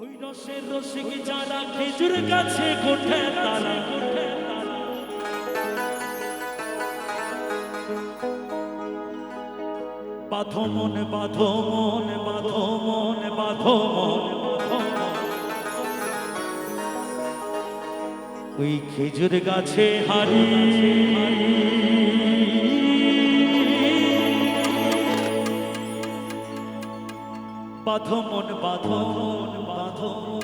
ওই রসের যারা খেজুর গাছে গোঠে তারা তারা। বাঁধো বাঁধো বাঁধো বাঁধো ওই খেজুর গাছে হারি বাঁধো মন বাঁধো মন Oh.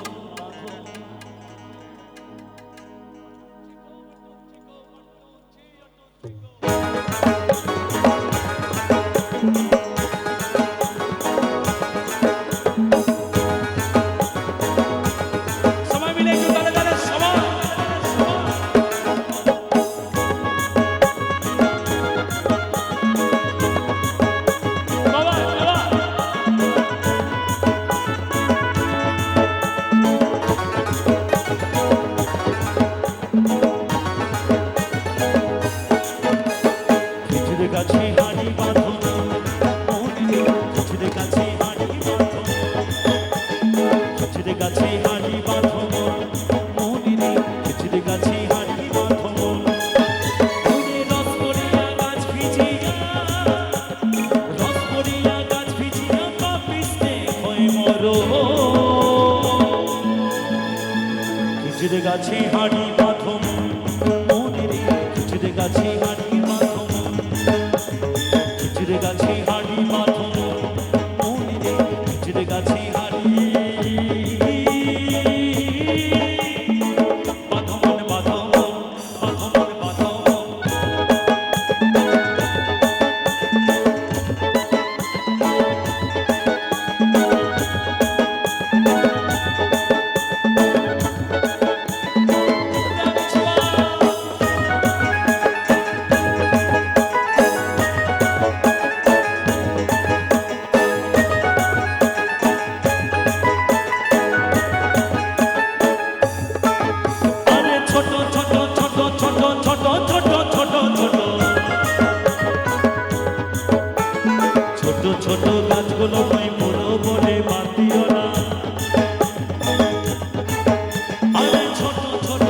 গাছে হাড়ি বাঁধো মনে রে কিছুতে গাছে হাড়ি ছোট গাছগুলো নয়, বড় বলে বাদ দিও না ছোট ছোট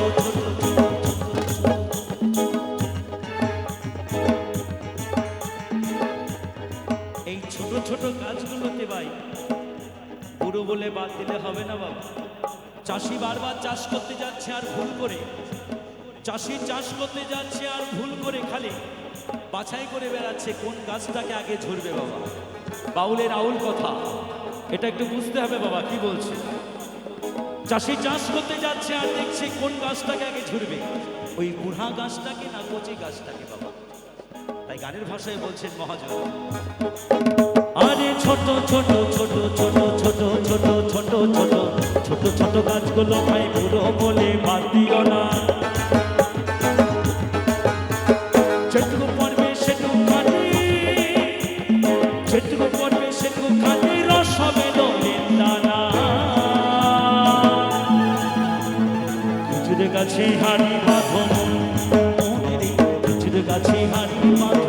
এই ছোট ছোট গাছগুলোতে ভাই বুড়ো বলে বাদ দিলে হবে না বাবা। চাষি বারবার চাষ করতে যাচ্ছে আর ভুল করে। চাষি চাষ করতে যাচ্ছে আর ভুল করে খালি। বাছাই করে বেড়াচ্ছে কোন গাছটাকে আগে ঝরবে বাবা বাউলের আউল কথা এটা একটু বুঝতে হবে বাবা কি বলছে চাষি চাষ করতে যাচ্ছে আর দেখছে কোন গাছটাকে আগে ঝরবে ওই বুড়া গাছটাকে না কচি গাছটাকে বাবা তাই গানের ভাষায় বলছেন মহাজন আরে ছোট ছোট ছোট ছোট ছোট ছোট ছোট ছোট ছোট ছোট গাছগুলো ভাই বুড়ো বলে গাছে হাড়ি বাঁধো মনের গাছে হাড়ি বাঁধো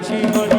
chingona.